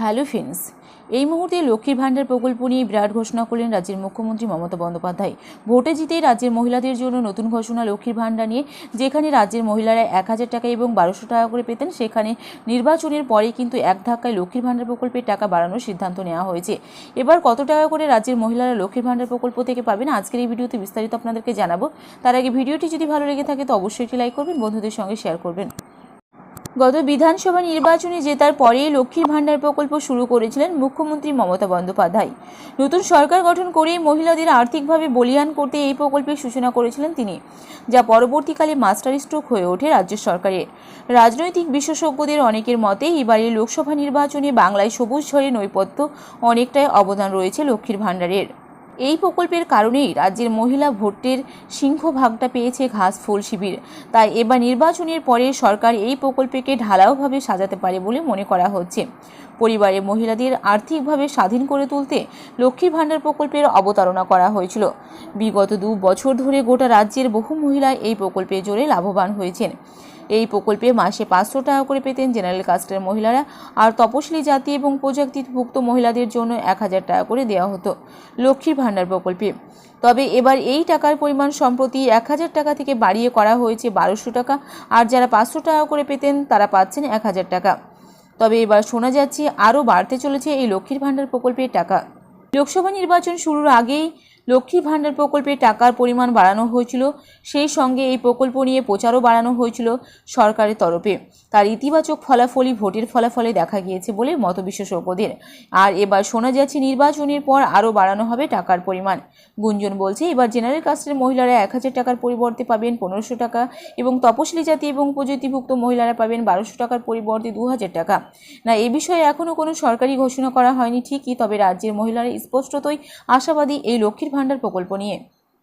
Hello ফিন্স এই মুহূর্তে লক্ষ্মীর ভাণ্ডার প্রকল্প নিয়ে বিরাট ঘোষণা করলেন রাজ্যের মুখ্যমন্ত্রী মমতা বন্দ্যোপাধ্যায়। ভোটে জিতেই রাজ্যের মহিলাদের জন্য নতুন ঘোষণা লক্ষ্মীর ভাণ্ডার নিয়ে, যেখানে রাজ্যের মহিলারা এক হাজার টাকা এবং বারোশো টাকা করে পেতেন, সেখানে নির্বাচনের পরে কিন্তু এক ধাক্কায় লক্ষ্মীর ভাণ্ডার প্রকল্পের টাকা বাড়ানোর সিদ্ধান্ত নেওয়া হয়েছে। এবার কত টাকা করে রাজ্যের মহিলারা লক্ষ্মীর ভাণ্ডার প্রকল্প থেকে পাবেন, আজকের এই ভিডিওতে বিস্তারিত আপনাদেরকে জানাব। তার আগে ভিডিওটি যদি ভালো লেগে থাকে, তো অবশ্যই একটি লাইক করবেন, বন্ধুদের সঙ্গে শেয়ার করবেন। গত বিধানসভা নির্বাচনে জেতার পরেই লক্ষ্মীর ভাণ্ডার প্রকল্প শুরু করেছিলেন মুখ্যমন্ত্রী মমতা বন্দ্যোপাধ্যায়। নতুন সরকার গঠন করে মহিলাদের আর্থিকভাবে বলিয়ান করতে এই প্রকল্পের সূচনা করেছিলেন তিনি, যা পরবর্তীকালে মাস্টার স্ট্রোক হয়ে ওঠে রাজ্য সরকারের। রাজনৈতিক বিশেষজ্ঞদের অনেকের মতে এবারের লোকসভা নির্বাচনে বাংলায় সবুজ ঝড়ের নৈপথ্য অনেকটাই অবদান রয়েছে লক্ষ্মীর ভাণ্ডারের। এই প্রকল্পের কারণেই রাজ্যের মহিলা ভোটের সিংহভাগটা পেয়েছে ঘাস ফুল শিবির। তাই এবার নির্বাচনের পরে সরকার এই প্রকল্পকে ঢালাওভাবে সাজাতে পারে বলে মনে করা হচ্ছে। পরিবারের মহিলাদের আর্থিকভাবে স্বাধীন করে তুলতে লক্ষ্মীর ভাণ্ডার প্রকল্পের অবতারণা করা হয়েছিল। বিগত দু বছর ধরে গোটা রাজ্যের বহু মহিলা এই প্রকল্পের জোরে লাভবান হয়েছেন। এই প্রকল্পে মাসে পাঁচশো টাকা করে পেতেন জেনারেল কাস্টের মহিলারা। আর তপশিলি জাতি এবং প্রযুক্তিভুক্ত মহিলাদের জন্য এক হাজার টাকা করে দেওয়া হতো লক্ষ্মীর ভাণ্ডার প্রকল্পে। তবে এবার এই টাকার পরিমাণ সম্প্রতি এক হাজার টাকা থেকে বাড়িয়ে করা হয়েছে বারোশো টাকা। আর যারা পাঁচশো টাকা করে পেতেন, তারা পাচ্ছেন এক হাজার টাকা। তবে এবার শোনা যাচ্ছে, আরও বাড়তে চলেছে এই লক্ষ্মীর ভাণ্ডার প্রকল্পের টাকা। লোকসভা নির্বাচন শুরুর আগেই লক্ষ্মী ভাণ্ডার প্রকল্পে টাকার পরিমাণ বাড়ানো হয়েছিল। সেই সঙ্গে এই প্রকল্প নিয়ে প্রচারও বাড়ানো হয়েছিল সরকারের তরফে। তার ইতিবাচক ফলাফলই ভোটের ফলাফলে দেখা গিয়েছে বলে মত বিশেষজ্ঞদের আর এবার শোনা যাচ্ছে নির্বাচনের পর আরও বাড়ানো হবে টাকার পরিমাণ। গুঞ্জন বলছে, এবার জেনারেল কাস্টের মহিলারা এক হাজার টাকার পরিবর্তে পাবেন পনেরোশো টাকা এবং তপশিলি জাতি এবং উপজাতিভুক্ত মহিলারা পাবেন বারোশো টাকার পরিবর্তে দু হাজার টাকা। না, এ বিষয়ে এখনও কোনো সরকারি ঘোষণা করা হয়নি ঠিকই, তবে রাজ্যের মহিলারা স্পষ্টতই আশাবাদী এই লক্ষ্মীর ভাণ্ডার প্রকল্প নিয়ে।